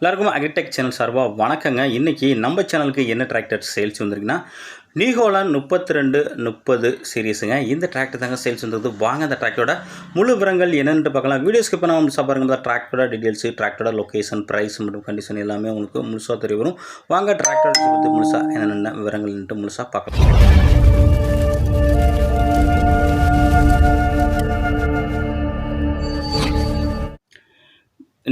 எல்லாருக்கும் agritech channel சார்பாக வணக்கங்க. இன்றைக்கி நம்ம சேனலுக்கு என்ன டிராக்டர் சேல்ஸ் வந்திருக்குன்னா நீகோலான் முப்பத்தி ரெண்டு முப்பது சீரீஸுங்க இந்த டிராக்டர் தாங்க சேல்ஸ் வந்தது வாங்க அந்த டிராக்டரோட முழு விவரங்கள் என்னென்னு பார்க்கலாம். வீடியோஸ்க்கு இப்போ நம்ம முழுசாக பாருங்க. அந்த டிராக்டரோட டீட்டெயில்ஸு டிராக்டரோட லொக்கேஷன் ப்ரைஸ் மற்றும் கண்டிஷன் எல்லாமே உங்களுக்கு முழுசாக தெரிய வரும். வாங்க டிராக்டர் பற்றி முழுசாக என்னென்ன விவரங்கள்ன்ட்டு முழுசாக பார்க்கலாம்.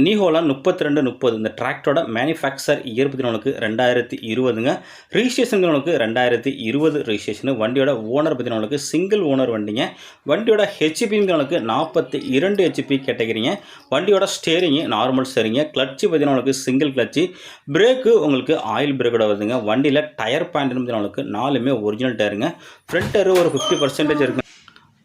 நீஹோலான் முப்பத்தி ரெண்டு முப்பது. இந்த டிராக்டரோட மேனுஃபேக்சர் இயர் பற்றினவனுக்கு ரெண்டாயிரத்தி இருபதுங்க. ரிஜிஸ்ட்ரேஷனுக்கு ரெண்டாயிரத்தி இருபது ரிஜிஸ்ட்ரேஷனு வண்டியோட ஓனர் பற்றினவனுக்கு சிங்கிள் ஓனர் வண்டிங்க. வண்டியோட ஹெச்பிங்கிறவனுக்கு நாற்பத்தி இரண்டு ஹெச்பி கேட்டகிரிங்க. வண்டியோட ஸ்டேரிங்கு நார்மல் ஸ்டேரிங்க கிளட்சி பற்றினவனுக்கு சிங்கிள் கிளட்சி பிரேக்கு உங்களுக்கு ஆயில் பிரேக்கோட வருதுங்க. வண்டியில் டயர் பாயிண்ட் பற்றினவனுக்கு நாலுமே ஒரிஜினல் டயருங்க ஃப்ரண்ட் டயர் ஒரு ஃபிஃப்டி பர்சன்டேஜ் இருக்குங்க.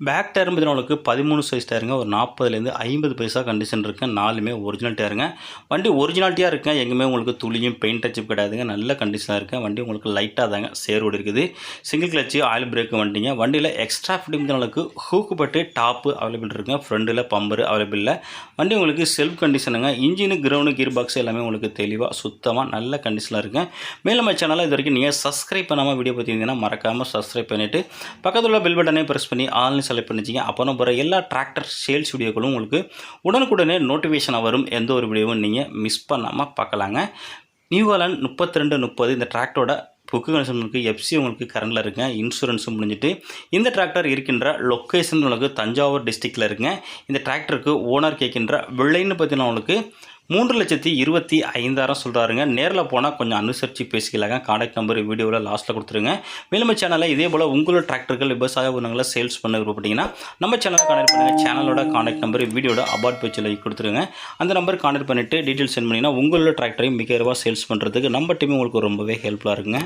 பேக் டயர் பார்த்தீங்கன்னா பதிமூணு சைஸ் டயருங்க ஒரு நாற்பதுலேருந்து ஐம்பது பைசா கண்டிஷன் இருக்குது நாலுமே ஒரிஜினல் டயருங்க வண்டி ஒரிஜினாலிட்டியாக இருக்குங்க எங்கேயுமே உங்களுக்கு துளியும் பெயிண்ட் டச்சும் கிடையாதுங்க. நல்ல கண்டிஷனாக இருக்குது வண்டி உங்களுக்கு லைட்டாக தாங்க சேரோடு இருக்குது. சிங்கிள் கிளச்சு ஆயில் பிரேக்கு வண்டிங்க. வண்டியில் எக்ஸ்ட்ரா ஃபிட்டிங் உங்களுக்கு ஹூக்கு பட்டு டாப்பு அவைலபிள் இருக்குங்க. ஃப்ரண்டில் பம்பர் அவைலபிள் இல்லை வண்டி உங்களுக்கு செல்ஃப் கண்டிஷனுங்க இன்ஜினு கிரவுண்டு கீர் பாக்ஸ் எல்லாமே உங்களுக்கு தெளிவாக சுத்தமாக நல்ல கண்டிஷனாக இருக்குங்க. மேலும் சேனலில் இது வரைக்கும் நீங்கள் சப்ஸ்கிரைப் பண்ணாமல் வீடியோ பார்த்தீங்கன்னா மறக்காமல் சப்ஸ்கிரைப் பண்ணிவிட்டு பக்கத்தில் உள்ள பெல் பட்டனே ப்ரெஸ் பண்ணி ஆன்லைன் செலக்ட் பண்ணிச்சிங்க அப்புறம் போகிற எல்லா டிராக்டர் சேல்ஸ் வீடியோக்களும் உங்களுக்கு உடனுக்குடனே நோட்டிஃபிகேஷனாக வரும். எந்த ஒரு வீடியோவும் நீங்கள் மிஸ் பண்ணாமல் பார்க்கலாங்க. நியூவாலன் முப்பத்தி ரெண்டு முப்பது இந்த டிராக்டரோட புக்கு கனெக்ஷன் இருக்குது எஃப்சி உங்களுக்கு கரண்டில் இருக்குங்க. இன்சூரன்ஸும் முடிஞ்சிட்டு இந்த டிராக்டர் இருக்கின்ற லொக்கேஷன் உங்களுக்கு தஞ்சாவூர் டிஸ்ட்ரிக்டில் இருக்குங்க. இந்த டிராக்டருக்கு ஓனர் கேட்கின்ற விலைன்னு பார்த்தீங்கன்னா உங்களுக்கு மூன்று லட்சத்தி இருபத்தி ஐந்தாயிரம் சொல்கிறாருங்க நேரில் போனால் கொஞ்சம் அனுசரித்து பேசிக்கலாங்க. காண்டாக்ட் நம்பர் வீடியோவில் லாஸ்ட்டில் கொடுத்துருங்க. மேலும் சேனலில் இதே போல் உங்களோட டிராக்டர்கள் விவசாய உணவுகளை சேல்ஸ் பண்ண விருப்பப்பட்டீங்கன்னா நம்ம சேனலை கான்டாக்ட் பண்ணுங்கள் சேனலோட காண்டாக்ட் நம்பர் வீடியோட அபார்ட் பேஜில் கொடுத்துருங்க. அந்த நம்பர் கான்டாக்ட் பண்ணிவிட்டு டீட்டெயில்ஸ் சென்ட் பண்ணிங்கன்னா உங்களோட டிராக்டரையும் மிக ரூபா சேல்ஸ் பண்ணுறதுக்கு நம்ம டீம் உங்களுக்கு ரொம்பவே ஹெல்ப்ஃபுல்லாக இருக்குங்க.